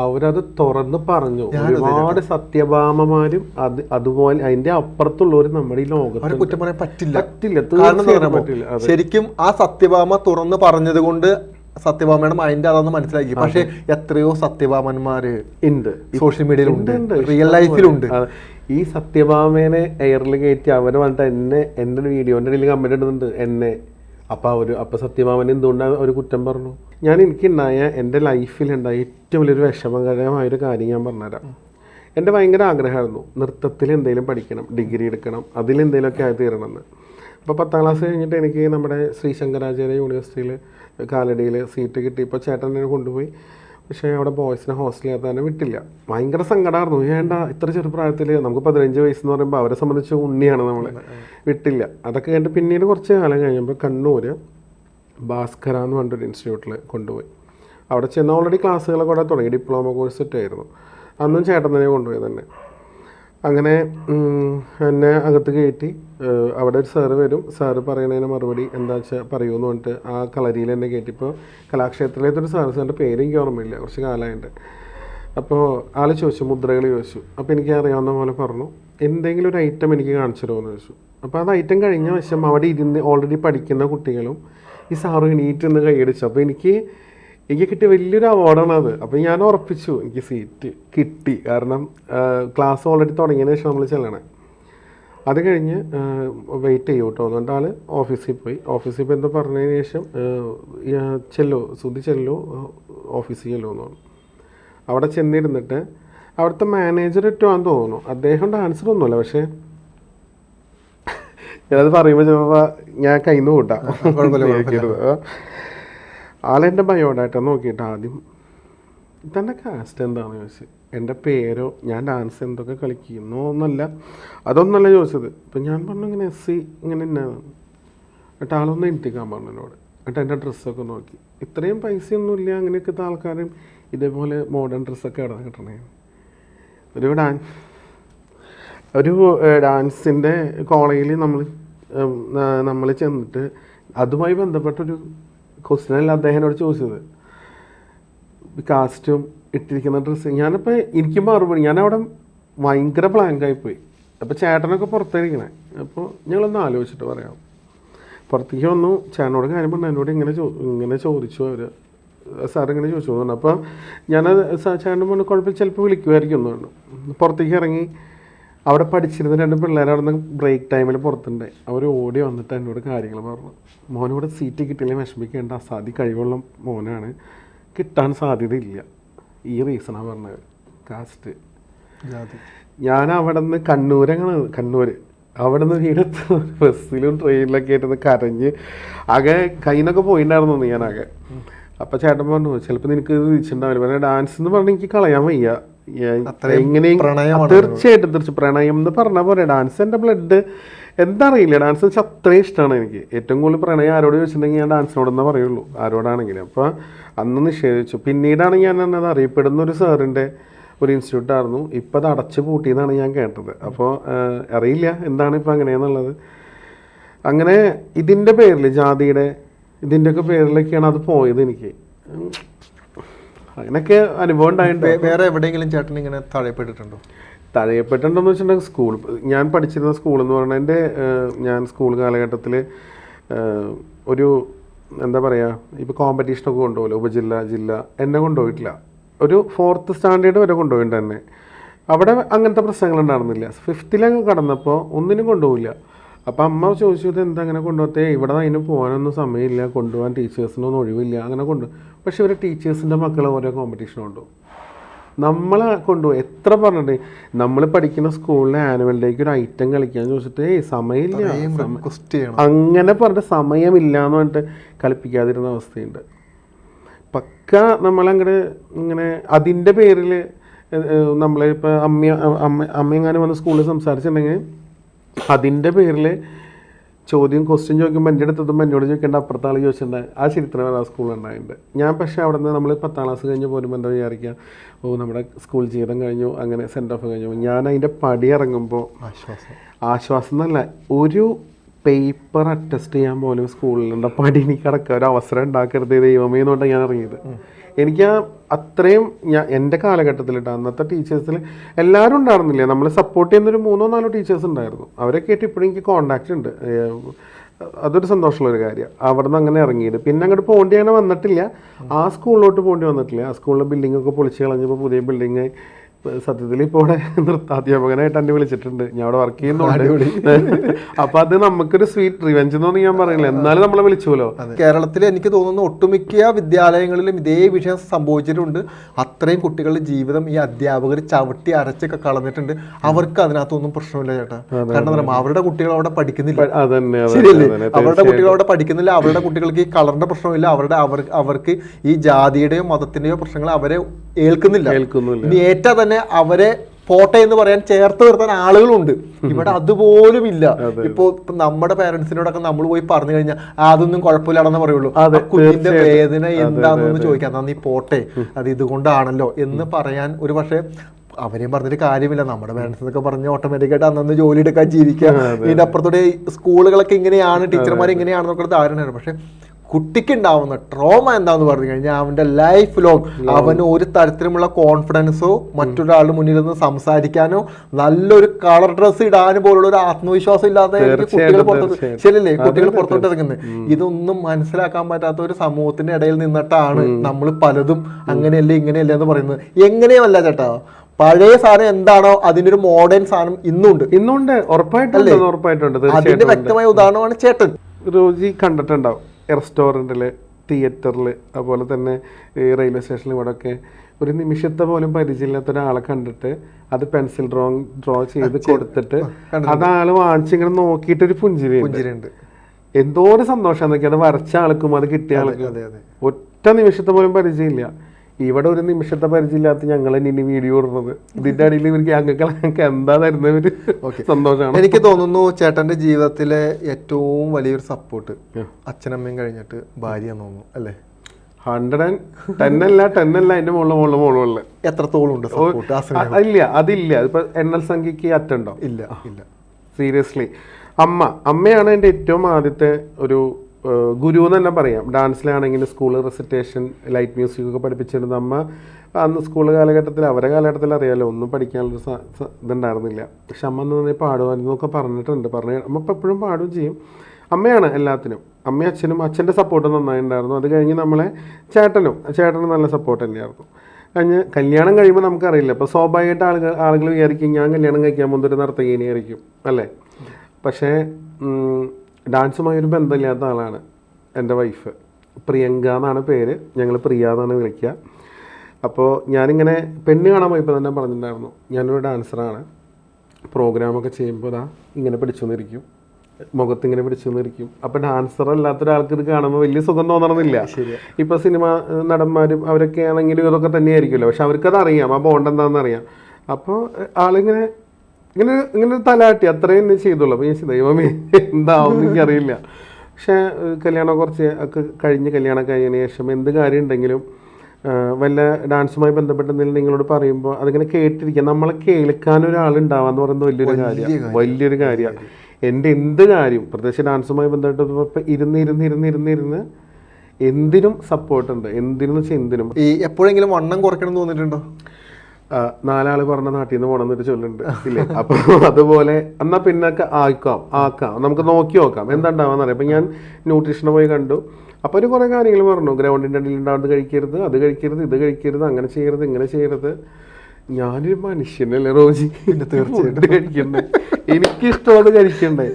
അവരത് തുറന്ന് പറഞ്ഞു. ഒരുപാട് സത്യഭാമമാരും അത് അതുപോലെ അതിന്റെ അപ്പുറത്തുള്ളവർ നമ്മുടെ ഈ ലോകത്ത് കുറ്റം പറയാൻ പറ്റില്ല. പറ്റില്ല. പറ്റില്ല. ശരിക്കും ആ സത്യഭാമ തുറന്ന് പറഞ്ഞത് കൊണ്ട് സത്യഭാമയുടെ മൈൻഡ് അതാന്ന് മനസ്സിലാക്കി. പക്ഷെ എത്രയോ സത്യഭാമന്മാര് ഉണ്ട്. സോഷ്യൽ മീഡിയയിലുണ്ട്. റിയൽ ലൈഫിലുണ്ട് ഈ സത്യഭാമേനെ എയറിൽ കയറ്റി അവർ വന്നിട്ട് എന്നെ എന്റെ വീഡിയോന്റെ ഇടയിൽ കമന്റ് ഇടുന്നുണ്ട്. എന്നെ അപ്പൊ അവർ അപ്പം സത്യഭാമൻ എന്തുകൊണ്ടാണ് അവർ കുറ്റം പറഞ്ഞു? ഞാൻ എനിക്കുണ്ടായ എന്റെ ലൈഫിൽ ഉണ്ടായ ഏറ്റവും വലിയൊരു വിഷമകരമായൊരു കാര്യം ഞാൻ പറഞ്ഞുതരാം. എന്റെ ഭയങ്കര ആഗ്രഹമായിരുന്നു. നൃത്തത്തിൽ എന്തെങ്കിലും പഠിക്കണം ഡിഗ്രി എടുക്കണം അതിലെന്തെങ്കിലുമൊക്കെ ആയി തീരണമെന്ന്. അപ്പോൾ പത്താം ക്ലാസ് കഴിഞ്ഞിട്ട് എനിക്ക് നമ്മുടെ ശ്രീ ശങ്കരാചാര്യ യൂണിവേഴ്സിറ്റിയിൽ കാലടിയിൽ സീറ്റ് കിട്ടി. ഇപ്പോൾ ചേട്ടൻ എന്നെ കൊണ്ടുപോയി. പക്ഷേ അവിടെ ബോയ്സിനെ ഹോസ്റ്റലിൽ തന്നെ വിട്ടില്ല. ഭയങ്കര സങ്കടമായിരുന്നു വേണ്ട ഇത്ര ചെറുപ്രായത്തിൽ നമുക്ക് പതിനഞ്ച് വയസ്സെന്ന് പറയുമ്പോൾ അവരെ സംബന്ധിച്ച് ഉണ്ണിയാണ് നമ്മൾ വിട്ടില്ല. അതൊക്കെ കഴിഞ്ഞിട്ട് പിന്നീട് കുറച്ച് കാലം കഴിഞ്ഞപ്പോൾ കണ്ണൂർ ഭാസ്കര എന്ന് പറഞ്ഞൊരു ഇൻസ്റ്റിറ്റ്യൂട്ടിൽ കൊണ്ടുപോയി. അവിടെ ചെന്ന് ഓൾറെഡി ക്ലാസ്സുകളൊക്കെ തുടങ്ങി. ഡിപ്ലോമ കോഴ്സ് ഇട്ടായിരുന്നു അന്നും ചേട്ടൻ തന്നെ കൊണ്ടുപോയി തന്നെ. അങ്ങനെ എന്നെ അകത്ത് കയറ്റി. അവിടെ ഒരു സാറ് വരും. സാറ് പറയുന്നതിന് മറുപടി എന്താ വെച്ചാൽ പറയുമെന്ന് പറഞ്ഞിട്ട് ആ കളരിയിൽ എന്നെ കയറ്റി. ഇപ്പോൾ ഒരു സാറ് സാറിന്റെ പേര് എനിക്ക് ഓർമ്മയില്ല കുറച്ച് കാലമായിട്ട്. അപ്പോൾ ആൾ ചോദിച്ചു മുദ്രകൾ ചോദിച്ചു. അപ്പോൾ എനിക്ക് അറിയാവുന്ന പോലെ പറഞ്ഞു എന്തെങ്കിലും ഒരു ഐറ്റം എനിക്ക് കാണിച്ചു തരുമോ എന്ന് ചോദിച്ചു. അപ്പോൾ അത് ഐറ്റം കഴിഞ്ഞ വശം അവിടെ ഇരുന്ന് ഓൾറെഡി പഠിക്കുന്ന കുട്ടികളും ഈ സാറ് എണീറ്റ് നിന്ന് കൈയടിച്ചു. അപ്പോൾ എനിക്ക് എനിക്ക് കിട്ടിയ വലിയൊരു അവാർഡാണ് അത് അപ്പോൾ ഞാൻ ഉറപ്പിച്ചു എനിക്ക് സീറ്റ് കിട്ടി. കാരണം ക്ലാസ് ഓൾറെഡി തുടങ്ങിയതിന് ശേഷം നമ്മൾ ചെല്ലണേ. അത് കഴിഞ്ഞ് വെയിറ്റ് ചെയ്യും കേട്ടോ എന്നിട്ട് ആൾ ഓഫീസിൽ പോയി. ഓഫീസിൽ പോയി എന്താ പറഞ്ഞതിന് ശേഷം ചെല്ലോ സുധി ചെല്ലോ ഓഫീസിൽ ചെല്ലോ എന്ന് പറഞ്ഞു. അവിടെ ചെന്നിരുന്നിട്ട് അവിടുത്തെ മാനേജർ ഇട്ടുവാന്ന് തോന്നുന്നു. അദ്ദേഹം ഡാൻസർ ഒന്നുമല്ല പക്ഷേ ഞാനത് പറയുമ്പോൾ ചിലപ്പോൾ ഞാൻ കയ്യിൽ നിന്ന് കൂട്ടാം. *laughs* ആളെന്റെ ബയോഡാറ്റ നോക്കിയിട്ട് ആദ്യം തന്റെ കാസ്റ്റ് എന്താണെന്ന് ചോദിച്ചു. എന്റെ പേരോ ഞാൻ ഡാൻസ് എന്തൊക്കെ കളിക്കുന്നു എന്നല്ല. അതൊന്നല്ല ചോദിച്ചത്. ഇപ്പം ഞാൻ പറഞ്ഞു ഇങ്ങനെ എസ് സി ഇങ്ങനെ എന്നാണ് എന്നിട്ട് ആളൊന്ന് എത്തിക്കാൻ പറഞ്ഞു എന്നോട്. എന്നിട്ട് എന്റെ ഡ്രസ്സൊക്കെ നോക്കി. ഇത്രയും പൈസയൊന്നുമില്ല അങ്ങനെയൊക്കെ ആൾക്കാരും ഇതേപോലെ മോഡേൺ ഡ്രസ്സൊക്കെ ഇടാൻ കിട്ടണേ. ഒരു ഡാൻ ഒരു ഡാൻസിന്റെ കോളേജിൽ നമ്മൾ നമ്മൾ ചെന്നിട്ട് അതുമായി ബന്ധപ്പെട്ടൊരു ക്വസ്റ്റ്യൻ അല്ല അദ്ദേഹത്തിനോട് ചോദിച്ചത്. കാസ്റ്റും ഇട്ടിരിക്കുന്ന ഡ്രസ്സ് ഞാനിപ്പോൾ എനിക്ക് മറുപടി. ഞാനവിടെ ഭയങ്കര ബ്ലാങ്കായിപ്പോയി അപ്പോൾ ചേട്ടനൊക്കെ പുറത്തായിരിക്കണേ. അപ്പോൾ ഞങ്ങളൊന്ന് ആലോചിച്ചിട്ട് പറയാം. പുറത്തേക്ക് വന്നു. ചേട്ടനോട് കാര്യം പറഞ്ഞു. എന്നോട് ഇങ്ങനെ ചോ ഇങ്ങനെ ചോദിച്ചു അവർ സാർ ഇങ്ങനെ ചോദിച്ചു അപ്പോൾ ഞാനത് ചേട്ടൻ പറഞ്ഞു കുഴപ്പമില്ല ചിലപ്പോൾ വിളിക്കുമായിരിക്കും എന്ന് പറഞ്ഞു. പുറത്തേക്ക് ഇറങ്ങി അവിടെ പഠിച്ചിരുന്ന രണ്ട് പിള്ളേർ അവിടെ നിന്ന് ബ്രേക്ക് ടൈമിൽ പുറത്തുണ്ട്. അവർ ഓടി വന്നിട്ട് എന്നോട് കാര്യങ്ങൾ പറഞ്ഞു. മോനോട് സീറ്റ് കിട്ടിയില്ലെങ്കിൽ വിഷമിക്കേണ്ട. അസാധി കഴിവുള്ള മോനാണ്. കിട്ടാൻ സാധ്യതയില്ല. ഈ റീസണാണ് പറഞ്ഞത്. കാസ്റ്റ്. ഞാൻ അവിടെ നിന്ന് കണ്ണൂരങ്ങൾ കണ്ണൂർ അവിടെ നിന്ന് വീടെത്ത് ബസ്സിലും ട്രെയിനിലൊക്കെ ആയിട്ട് കരഞ്ഞ് ആകെ കയ്യിൽ നിന്നൊക്കെ പോയിട്ടുണ്ടായിരുന്നു ഞാനാകെ അപ്പം ചേട്ടൻ പറഞ്ഞു ചിലപ്പോൾ നിനക്ക് ഇത് തിരിച്ചിട്ടുണ്ടാവില്ല പറഞ്ഞാൽ ഡാൻസ് എന്ന് പറഞ്ഞാൽ എനിക്ക് കളയാൻ വയ്യ. എങ്ങനെയും തീർച്ചയായിട്ടും തീർച്ചയായും പ്രണയം എന്ന് പറഞ്ഞ പോലെ ഡാൻസ് എന്റെ ബ്ലഡ് എന്താ അറിയില്ല ഡാൻസ് വെച്ചാൽ അത്രയും ഇഷ്ടമാണ് എനിക്ക്. ഏറ്റവും കൂടുതൽ പ്രണയം ആരോട് ചോദിച്ചിട്ടുണ്ടെങ്കിൽ ഞാൻ ഡാൻസിനോടെന്നേ പറയുള്ളൂ ആരോടാണെങ്കിലും. അപ്പോൾ അന്ന് നിഷേധിച്ചു. പിന്നീടാണ് ഞാൻ എന്നത് അറിയപ്പെടുന്ന ഒരു സാറിന്റെ ഒരു ഇൻസ്റ്റിറ്റ്യൂട്ടായിരുന്നു ഇപ്പം അത് അടച്ചു പൂട്ടിയെന്നാണ് ഞാൻ കേട്ടത്. അപ്പോൾ അറിയില്ല എന്താണ് ഇപ്പം അങ്ങനെയെന്നുള്ളത്. അങ്ങനെ ഇതിന്റെ പേരിൽ ജാതിയുടെ ഇതിന്റെയൊക്കെ പേരിലൊക്കെയാണ് അത് പോയത് എനിക്ക്. അങ്ങനെയൊക്കെ അനുഭവം ഉണ്ടായിട്ടുണ്ട്. വേറെ എവിടെയെങ്കിലും ചേട്ടൻ ഇങ്ങനെ തഴയപ്പെട്ടിട്ടുണ്ടോ? തഴയപ്പെട്ടിട്ടുണ്ടെന്ന് വെച്ചിട്ടുണ്ടെങ്കിൽ സ്കൂൾ ഞാൻ പഠിച്ചിരുന്ന സ്കൂൾ എന്ന് പറഞ്ഞാൽ എന്റെ ഞാൻ സ്കൂൾ കാലഘട്ടത്തിൽ ഒരു എന്താ പറയുക ഇപ്പോൾ കോമ്പറ്റീഷനൊക്കെ കൊണ്ടുപോകില്ല ഉപജില്ല ജില്ല എന്നെ കൊണ്ടുപോയിട്ടില്ല. ഒരു ഫോർത്ത് സ്റ്റാൻഡേർഡ് വരെ കൊണ്ടുപോയിട്ടുണ്ട് തന്നെ അവിടെ അങ്ങനത്തെ പ്രശ്നങ്ങൾ ഉണ്ടായിരുന്നില്ല. ഫിഫ്ത്തിലങ്ങ് കടന്നപ്പോൾ ഒന്നിനും കൊണ്ടുപോകില്ല അപ്പം അമ്മ ചോദിച്ചു ഇത് എന്താ അങ്ങനെ കൊണ്ടുപോകത്തേ? ഇവിടെ അതിന് പോകാനൊന്നും സമയമില്ല കൊണ്ടുപോകാൻ ടീച്ചേഴ്സിനൊന്നും ഒഴിവില്ല അങ്ങനെ കൊണ്ടു. പക്ഷെ ഇവരെ ടീച്ചേഴ്സിന്റെ മക്കൾ ഓരോ കോമ്പറ്റീഷൻ കൊണ്ടുപോകും നമ്മൾ കൊണ്ടുപോകും എത്ര പറഞ്ഞിട്ട്? നമ്മൾ പഠിക്കുന്ന സ്കൂളിലെ ആനുവൽ ഡേക്ക് ഒരു ഐറ്റം കളിക്കാൻ ചോദിച്ചിട്ട് ഏയ് സമയമില്ല. അങ്ങനെ പറഞ്ഞിട്ട് സമയമില്ല എന്ന് പറഞ്ഞിട്ട് കളിപ്പിക്കാതിരുന്ന അവസ്ഥയുണ്ട്. പക്ക നമ്മളങ്ങോട്ട് ഇങ്ങനെ അതിന്റെ പേരിൽ നമ്മളിപ്പോൾ അമ്മ അമ്മ അമ്മയെങ്ങാനും വന്ന് സ്കൂളിൽ സംസാരിച്ചിട്ടുണ്ടെങ്കിൽ അതിന്റെ പേരിൽ ചോദ്യം ക്വസ്റ്റ്യൻ ചോദിക്കുമ്പോൾ എന്റെ അടുത്തതും എന്നോട് ചോദിക്കേണ്ട അപ്പുറത്തെ ആൾ ചോദിച്ചിട്ടുണ്ട് ആ ചരിത്രം ആ സ്കൂളിൽ ഉണ്ടായിട്ടുണ്ട്. ഞാൻ പക്ഷേ അവിടെ നിന്ന് നമ്മൾ പത്താം ക്ലാസ് കഴിഞ്ഞ് പോരുമ്പോൾ എന്താ വിചാരിക്കുക ഓ നമ്മുടെ സ്കൂൾ ജീവിതം കഴിഞ്ഞു അങ്ങനെ സെൻഡ് ഓഫ് കഴിഞ്ഞു. ഞാൻ അതിന്റെ പടി ഇറങ്ങുമ്പോൾ ആശ്വാസം. ആശ്വാസം എന്നല്ല ഒരു പേപ്പർ അറ്റസ്റ്റ് ചെയ്യാൻ പോലും സ്കൂളിലുണ്ട് പടി എനിക്ക് കിടക്കുക ഒരു അവസരം ഉണ്ടാക്കരുത് ദൈവമേ എന്നുകൊണ്ടാണ് ഞാൻ ഇറങ്ങിയത്. എനിക്ക് അത്രയും ഞാൻ എന്റെ കാലഘട്ടത്തിലിട്ട് അന്നത്തെ ടീച്ചേഴ്സിൽ എല്ലാവരും ഉണ്ടായിരുന്നില്ല? നമ്മളെ സപ്പോർട്ട് ചെയ്യുന്നൊരു മൂന്നോ നാലോ ടീച്ചേഴ്സ് ഉണ്ടായിരുന്നു. അവരൊക്കെ ആയിട്ട് ഇപ്പോഴും എനിക്ക് കോണ്ടാക്റ്റ് ഉണ്ട്. അതൊരു സന്തോഷമുള്ളൊരു കാര്യം. അവിടെ നിന്ന് അങ്ങനെ ഇറങ്ങിയത്. പിന്നെ അങ്ങോട്ട് പോകേണ്ടി അങ്ങനെ വന്നിട്ടില്ല. ആ സ്കൂളിലോട്ട് പോകേണ്ടി വന്നിട്ടില്ല. ആ സ്കൂളിലെ ബിൽഡിംഗ് ഒക്കെ പൊളിച്ച് കളഞ്ഞപ്പോൾ പുതിയ ബിൽഡിങ് സത്യത്തിൽ ഇപ്പോൾ ഇവിടെ നൃത്താധ്യാപകനായിട്ട് എന്നെ വിളിച്ചിട്ടുണ്ട്. ഞാൻ അവിടെ വർക്ക് ചെയ്യുന്നുണ്ട്. അപ്പൊ അത് നമുക്കൊരു സ്വീറ്റ് റിവെഞ്ച് എന്നൊന്നും ഞാൻ പറയില്ല. എന്നാലും നമ്മളെ വിളിച്ചുവല്ലോ. കേരളത്തിൽ എനിക്ക് തോന്നുന്നു ഒട്ടുമിക്ക വിദ്യാലയങ്ങളിലും ഇതേ വിഷയം സംഭവിച്ചിട്ടുണ്ട്. അത്രയും കുട്ടികളുടെ ജീവിതം ഈ അധ്യാപകർ ചവിട്ടി അരച്ചൊക്കെ കളഞ്ഞിട്ടുണ്ട്. അവർക്ക് അതിനകത്തൊന്നും പ്രശ്നമില്ല ചേട്ടാ. കാരണം അവരുടെ കുട്ടികൾ അവിടെ പഠിക്കുന്നില്ല. ശരിയല്ലേ? അവരുടെ കുട്ടികൾ അവിടെ പഠിക്കുന്നില്ല. അവരുടെ കുട്ടികൾക്ക് ഈ കളറിന്റെ പ്രശ്നമില്ല. അവരുടെ അവർ അവർക്ക് ഈ ജാതിയുടെയോ മതത്തിന്റെയോ പ്രശ്നങ്ങൾ അവരെ ഏൽക്കുന്നില്ല. ഇനി ഏറ്റ തന്നെ അവരെ പോട്ടെ എന്ന് പറയാൻ ചേർത്ത് നിർത്താൻ ആളുകളുണ്ട്. ഇവിടെ അതുപോലും ഇല്ല ഇപ്പോ നമ്മുടെ പേരൻസിനോടൊക്കെ നമ്മൾ പോയി പറഞ്ഞു കഴിഞ്ഞാൽ അതൊന്നും കുഴപ്പമില്ലാണെന്ന് പറയുള്ളൂ. കുഞ്ഞിന്റെ വേദന എന്താണെന്ന് ചോദിക്കാം. എന്നാ നീ പോട്ടെ? അത് ഇതുകൊണ്ടാണല്ലോ എന്ന് പറയാൻ ഒരു പക്ഷേ അവരെയും പറഞ്ഞിട്ട് കാര്യമില്ല. നമ്മുടെ പേരൻസ് എന്നൊക്കെ പറഞ്ഞ് ഓട്ടോമാറ്റിക്കായിട്ട് അന്നന്ന് ജോലി എടുക്കാൻ ജീവിക്കുക ഇതിന്റെ അപ്പുറത്തോടെ സ്കൂളുകളൊക്കെ ഇങ്ങനെയാണ് ടീച്ചർമാർ ഇങ്ങനെയാണെന്നൊക്കെ ധാരണയാണ്. പക്ഷെ കുട്ടിക്ക് ഉണ്ടാവുന്ന ട്രോമ എന്താന്ന് പറഞ്ഞു കഴിഞ്ഞാൽ അവന്റെ ലൈഫ് ലോങ് അവന് ഒരു തരത്തിലുമുള്ള കോൺഫിഡൻസോ മറ്റൊരാളുടെ മുന്നിൽ നിന്ന് സംസാരിക്കാനോ നല്ലൊരു കളർ ഡ്രസ് ഇടാനും പോലുള്ള ഒരു ആത്മവിശ്വാസം ഇല്ലാതെ കുട്ടികൾ പുറത്തോട്ട് ശരിയല്ലേ? കുട്ടികൾ പുറത്തോട്ട് ഇറങ്ങുന്നത്. ഇതൊന്നും മനസ്സിലാക്കാൻ പറ്റാത്ത ഒരു സമൂഹത്തിന്റെ ഇടയിൽ നിന്നിട്ടാണ് നമ്മൾ പലതും അങ്ങനെയല്ലേ ഇങ്ങനെയല്ലേ എന്ന് പറയുന്നത്. എങ്ങനെയുമല്ല ചേട്ടാ പഴയ സാധനം എന്താണോ അതിന്റെ ഒരു മോഡേൺ സാധനം ഇന്നുണ്ട്. ഇന്നുണ്ട്. ഉറപ്പായിട്ടുണ്ട് ഉറപ്പായിട്ടുണ്ട് അതിന്റെ വ്യക്തമായ ഉദാഹരണമാണ് ചേട്ടൻ. രുചി കണ്ടിട്ടുണ്ടാവും. റെസ്റ്റോറന്റിൽ തിയേറ്ററിൽ അതുപോലെ തന്നെ ഈ റെയിൽവേ സ്റ്റേഷനിൽ ഇവിടെയൊക്കെ ഒരു നിമിഷത്തെ പോലും പരിചയമില്ലാത്ത ഒരാളെ കണ്ടിട്ട് അത് പെൻസിൽ ഡ്രോയിങ് ഡ്രോ ചെയ്ത് കൊടുത്തിട്ട് അത് ആൾ വാങ്ങിച്ച് ഇങ്ങനെ നോക്കിയിട്ട് ഒരു പുഞ്ചിരി പുഞ്ചിരിയുണ്ട്. എന്തോ ഒരു സന്തോഷം എന്നൊക്കെ അത് വരച്ച ആൾക്കും അത് കിട്ടിയ ആൾക്കും. ഒറ്റ നിമിഷത്തെ പോലും പരിചയമില്ല. ഇവിടെ ഒരു നിമിഷത്തെ പരിചയമില്ലാത്ത ഞങ്ങൾ ഇനി വീഡിയോ ഇടുന്നത്. ഇതിന്റെ അടിയിൽ ഇവർക്ക് ഞങ്ങൾക്ക് ഞങ്ങൾക്ക് എന്താ തരുന്ന ഒരു സന്തോഷമാണ്. എനിക്ക് തോന്നുന്നു ചേട്ടന്റെ ജീവിതത്തിലെ ഏറ്റവും വലിയൊരു സപ്പോർട്ട് അച്ഛനമ്മയും കഴിഞ്ഞിട്ട് ഭാര്യ തോന്നുന്നു അല്ലേ? ഹൺഡ്രഡ് ആൻഡ് ടെൻ അല്ല ടെൻ അല്ല അതിന്റെ മുകളിൽ മുകളിൽ മുകളിൽ എത്രത്തോളം ഉണ്ട് സപ്പോർട്ട് ഇല്ല അതില്ല. ഇപ്പൊ എണ്ണൽ സംഖ്യക്ക് അറ്റുണ്ടോ ഇല്ല ഇല്ല. സീരിയസ്ലി അമ്മ അമ്മയാണ് എന്റെ ഏറ്റവും ആദ്യത്തെ ഒരു ഗുരു എന്ന് തന്നെ പറയാം. ഡാൻസിലാണെങ്കിലും സ്കൂൾ റെസിറ്റേഷൻ ലൈറ്റ് മ്യൂസിക് ഒക്കെ പഠിപ്പിച്ചിരുന്ന അമ്മ അന്ന് സ്കൂൾ കാലഘട്ടത്തിൽ അവരെ കാലഘട്ടത്തിൽ അറിയാമല്ലോ ഒന്നും പഠിക്കാനുള്ള ഇതുണ്ടായിരുന്നില്ല. പക്ഷെ അമ്മ എന്ന് പറഞ്ഞാൽ പറഞ്ഞിട്ടുണ്ട്. പറഞ്ഞ അമ്മ ഇപ്പം എപ്പോഴും പാടും ചെയ്യും. അമ്മയാണ് എല്ലാത്തിനും. അമ്മയും അച്ഛനും അച്ഛന്റെ സപ്പോർട്ട് നന്നായി ഉണ്ടായിരുന്നു അത് കഴിഞ്ഞ് നമ്മളെ ചേട്ടനും ചേട്ടനും നല്ല സപ്പോർട്ട് തന്നെയായിരുന്നു. കഴിഞ്ഞ് കല്യാണം കഴിയുമ്പോൾ നമുക്കറിയില്ല. അപ്പോൾ സ്വാഭാവികമായിട്ട് ആളുകൾ ആളുകൾ വിചാരിക്കും ഞാൻ കല്യാണം കഴിക്കാൻ പോകുന്ന ഒരു നർത്തകീനിയായിരിക്കും അല്ലേ? പക്ഷേ ഡാൻസുമായി ഒരു ബന്ധമില്ലാത്ത ആളാണ് എന്റെ വൈഫ്. പ്രിയങ്ക എന്നാണ് പേര്. ഞങ്ങൾ പ്രിയ എന്നാണ് വിളിക്കുക. അപ്പോൾ ഞാനിങ്ങനെ പെണ്ണ് കാണാൻ പോയപ്പോൾ തന്നെ പറഞ്ഞിട്ടുണ്ടായിരുന്നു. ഞാനൊരു ഡാൻസറാണ്. പ്രോഗ്രാമൊക്കെ ചെയ്യുമ്പോൾ ഇതാ ഇങ്ങനെ പിടിച്ചു നിന്നിരിക്കും മുഖത്ത് ഇങ്ങനെ പിടിച്ചു നിന്നിരിക്കും അപ്പോൾ ഡാൻസർ അല്ലാത്ത ഒരാൾക്ക് ഇത് കാണുമ്പോൾ വലിയ സുഖം തോന്നണമെന്നില്ല ഇപ്പോൾ സിനിമ നടന്മാരും അവരൊക്കെ ആണെങ്കിലും ഇതൊക്കെ തന്നെയായിരിക്കുമല്ലോ. പക്ഷെ അവർക്കത് അറിയാം ആ ബോണ്ട് എന്താണെന്ന് അറിയാം അപ്പോൾ ആളിങ്ങനെ ഇങ്ങനെ ഇങ്ങനെ ഒരു തലാട്ടി അത്രയും എന്നെ ചെയ്തുള്ളൂ. അപ്പോൾ ഞാൻ ദൈവമേ എന്താവും എനിക്കറിയില്ല. പക്ഷേ കല്യാണം കുറച്ച് ഒക്കെ കഴിഞ്ഞ് കല്യാണം കഴിഞ്ഞതിന് ശേഷം എന്ത് കാര്യം ഉണ്ടെങ്കിലും വല്ല ഡാൻസുമായി ബന്ധപ്പെട്ട് എന്തെങ്കിലും നിങ്ങളോട് പറയുമ്പോൾ അതിങ്ങനെ കേട്ടിരിക്കുക. നമ്മളെ കേൾക്കാൻ ഒരാളുണ്ടാവാന്ന് പറയുന്നത് വലിയൊരു കാര്യമാണ് വലിയൊരു കാര്യമാണ് എന്റെ എന്ത് കാര്യം? പ്രത്യേകിച്ച് ഡാൻസുമായി ബന്ധപ്പെട്ട് ഇരുന്ന് ഇരുന്ന് ഇരുന്ന് ഇരുന്ന് ഇരുന്ന് എന്തിനും സപ്പോർട്ടുണ്ട് എന്തിനും വെച്ചാൽ എന്തിനും. ഈ എപ്പോഴെങ്കിലും വണ്ണം കുറയ്ക്കണം എന്ന് തോന്നിയിട്ടുണ്ടോ? നാലാൾ പറഞ്ഞ നാട്ടിൽ നിന്ന് പോകണം ചൊല്ലുണ്ട്. ഇല്ലേ? അപ്പൊ *laughs* അതുപോലെ എന്നാ പിന്നെ ആക്കാം ആക്കാം. നമുക്ക് നോക്കി നോക്കാം. എന്താ ഉണ്ടാവാന്ന് അറിയാം അപ്പൊ ഞാൻ ന്യൂട്രീഷനെ പോയി കണ്ടു. അപ്പൊ ഒരു കുറെ കാര്യങ്ങൾ പറഞ്ഞു. ഗ്രൗണ്ടിന്റെ അടിയിൽ ഉണ്ടാവുന്നത് കഴിക്കരുത് അത് കഴിക്കരുത് ഇത് കഴിക്കരുത് അങ്ങനെ ചെയ്യരുത് ഇങ്ങനെ ചെയ്യരുത്. ഞാനൊരു മനുഷ്യനല്ലേ റോജി? തീർച്ചയായിട്ടും. കഴിക്കണ്ടേ? എനിക്ക് ഇഷ്ടമാണ് കഴിക്കണ്ടേ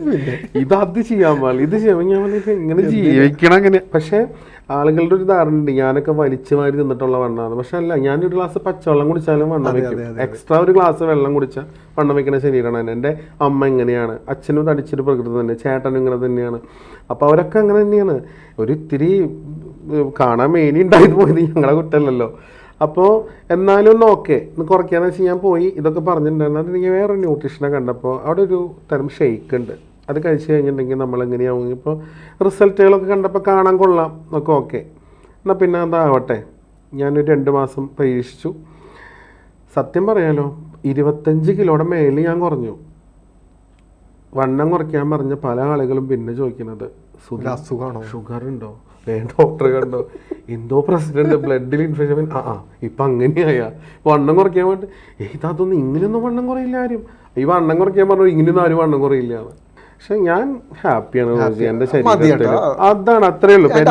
ഇത് അത് ചെയ്യാൻ പാടില്ല. ഇത് ചെയ്യാൻ ഞാൻ ഇങ്ങനെ എങ്ങനെ ജീവിക്കണം അങ്ങനെ? പക്ഷെ ആളുകളുടെ ഒരു ധാരണ ഉണ്ട്. ഞാനൊക്കെ വലിച്ചു മാറി തിന്നിട്ടുള്ള വണ്ണമാണ് പക്ഷെ അല്ല ഞാനൊരു ഗ്ലാസ് പച്ചവെള്ളം കുടിച്ചാലും വണ്ണം വെക്കും എക്സ്ട്രാ ഒരു ഗ്ലാസ് വെള്ളം കുടിച്ചാൽ വണ്ണം വെക്കുന്ന ശരീരമാണ് എന്റെ അമ്മ എങ്ങനെയാണ്? അച്ഛനും തടിച്ചൊരു പ്രകൃതി തന്നെ. ചേട്ടനും ഇങ്ങനെ തന്നെയാണ്. അപ്പോൾ അവരൊക്കെ അങ്ങനെ തന്നെയാണ്. ഒരു ഇത്തിരി കാണാൻ മേനി ഉണ്ടായി പോയത് ഞങ്ങളെ കുറ്റമല്ലല്ലോ. അപ്പോൾ എന്നാലും ഒന്ന് ഓക്കെ ഒന്ന് കുറയ്ക്കാന്ന് വെച്ച് ഞാൻ പോയി. ഇതൊക്കെ പറഞ്ഞിട്ടുണ്ടായിരുന്നു. അത് എനിക്ക് വേറെ ന്യൂട്രീഷനെ കണ്ടപ്പോൾ അവിടെ ഒരു തരം ഷെയ്ക്ക് ഉണ്ട്. അത് കഴിച്ച് കഴിഞ്ഞിട്ടുണ്ടെങ്കിൽ നമ്മൾ എങ്ങനെയാവും? ഇപ്പോൾ റിസൾട്ടുകളൊക്കെ കണ്ടപ്പോൾ കാണാൻ കൊള്ളാം. ഒക്കെ ഓക്കെ എന്നാൽ പിന്നെ അതാവട്ടെ. ഞാനൊരു രണ്ട് മാസം പരീക്ഷിച്ചു. സത്യം പറയാലോ ഇരുപത്തഞ്ച് കിലോയുടെ മേലിൽ ഞാൻ കുറഞ്ഞു. വണ്ണം കുറയ്ക്കാൻ പറഞ്ഞ പല ആളുകളും പിന്നെ ചോദിക്കുന്നത് സുഖ ഒരു അസുഖമാണോ? ഷുഗർ ഉണ്ടോ? ഏ ഡോക്ടറെ കണ്ടോ? എന്തോ പ്രസിഡന്റ് ബ്ലഡിൽ ഇൻഫെക്ഷൻ ആ ആ ഇപ്പൊ അങ്ങനെയായ. വണ്ണം കുറയ്ക്കാൻ വേണ്ടി. ഏയ് ഇതൊന്നും ഇങ്ങനെയൊന്നും വണ്ണം കുറയില്ല ആരും. ഈ വണ്ണം കുറയ്ക്കാൻ പറഞ്ഞു ഇങ്ങനെയൊന്നും ആരും വണ്ണം കുറയില്ല പക്ഷെ ഞാൻ ഹാപ്പിയാണ് എന്റെ ശരീരത്തിൽ. അതാണ് അത്രേ ഉള്ളൂ. എന്റെ-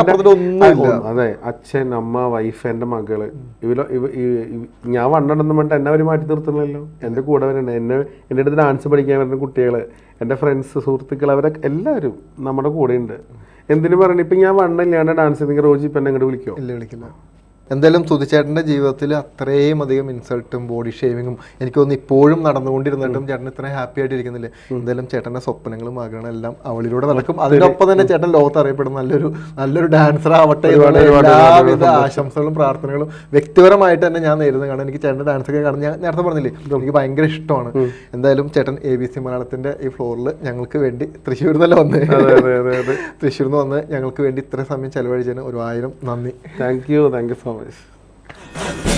അതെ അച്ഛൻ അമ്മ വൈഫ് എന്റെ മകൾ. ഇവരോ ഞാൻ വണ്ണെണ്ണം പറഞ്ഞിട്ട് എന്നെ അവർ മാറ്റി നിർത്തുന്നില്ലല്ലോ. എന്റെ കൂടെ വരണ്ട? എന്നെ എന്റെ അടുത്ത് ഡാൻസ് പഠിക്കാൻ വരുന്ന കുട്ടികൾ എന്റെ ഫ്രണ്ട്സ് സുഹൃത്തുക്കൾ അവരൊക്കെ എല്ലാവരും നമ്മുടെ കൂടെ ഉണ്ട് എന്തിനു പറഞ്ഞു? ഇപ്പൊ ഞാൻ വണ്ണില്ലാണ്ട് ഡാൻസ് ചെയ്തെങ്കിൽ റോജി ഇപ്പൊ എന്നെ അങ്ങോട്ട് വിളിക്കോ? ഇല്ല വിളിക്കില്ല. എന്തായാലും സുധിച്ചേട്ടന്റെ ജീവിതത്തിൽ അത്രയും അധികം ഇൻസൾട്ടും ബോഡി ഷേവിങ്ങും എനിക്ക് തോന്നുന്നു ഇപ്പോഴും നടന്നുകൊണ്ടിരുന്നിട്ടും ചേട്ടൻ ഇത്രയും ഹാപ്പി ആയിട്ട് ഇരിക്കുന്നില്ലേ. എന്തായാലും ചേട്ടന്റെ സ്വപ്നങ്ങളും ആഗ്രഹങ്ങളും എല്ലാം അവളിലൂടെ നടക്കും. അതിനൊപ്പം തന്നെ ചേട്ടൻ ലോകത്ത് അറിയപ്പെടുന്ന നല്ലൊരു നല്ലൊരു ഡാൻസർ ആവട്ടെ എല്ലാവിധ ആശംസകളും പ്രാർത്ഥനകളും വ്യക്തിപരമായിട്ട് തന്നെ ഞാൻ നേരിടുന്നത് കാണാൻ എനിക്ക് ചേട്ടന്റെ ഡാൻസ് ഒക്കെ കാണാൻ ഞാൻ നേരത്തെ പറഞ്ഞില്ലേ? എനിക്ക് ഭയങ്കര ഇഷ്ടമാണ്. എന്തായാലും ചേട്ടൻ എ ബി സി മലയാളത്തിന്റെ ഈ ഫ്ലോറിൽ ഞങ്ങൾക്ക് വേണ്ടി തൃശ്ശൂരിൽ നിന്നല്ല വന്ന് തൃശ്ശൂരിൽ നിന്ന് വന്ന് ഞങ്ങൾക്ക് വേണ്ടി ഇത്ര സമയം ചെലവഴിച്ചതിന് ഒരു ആയിരം നന്ദി. Thank you thank you so much always.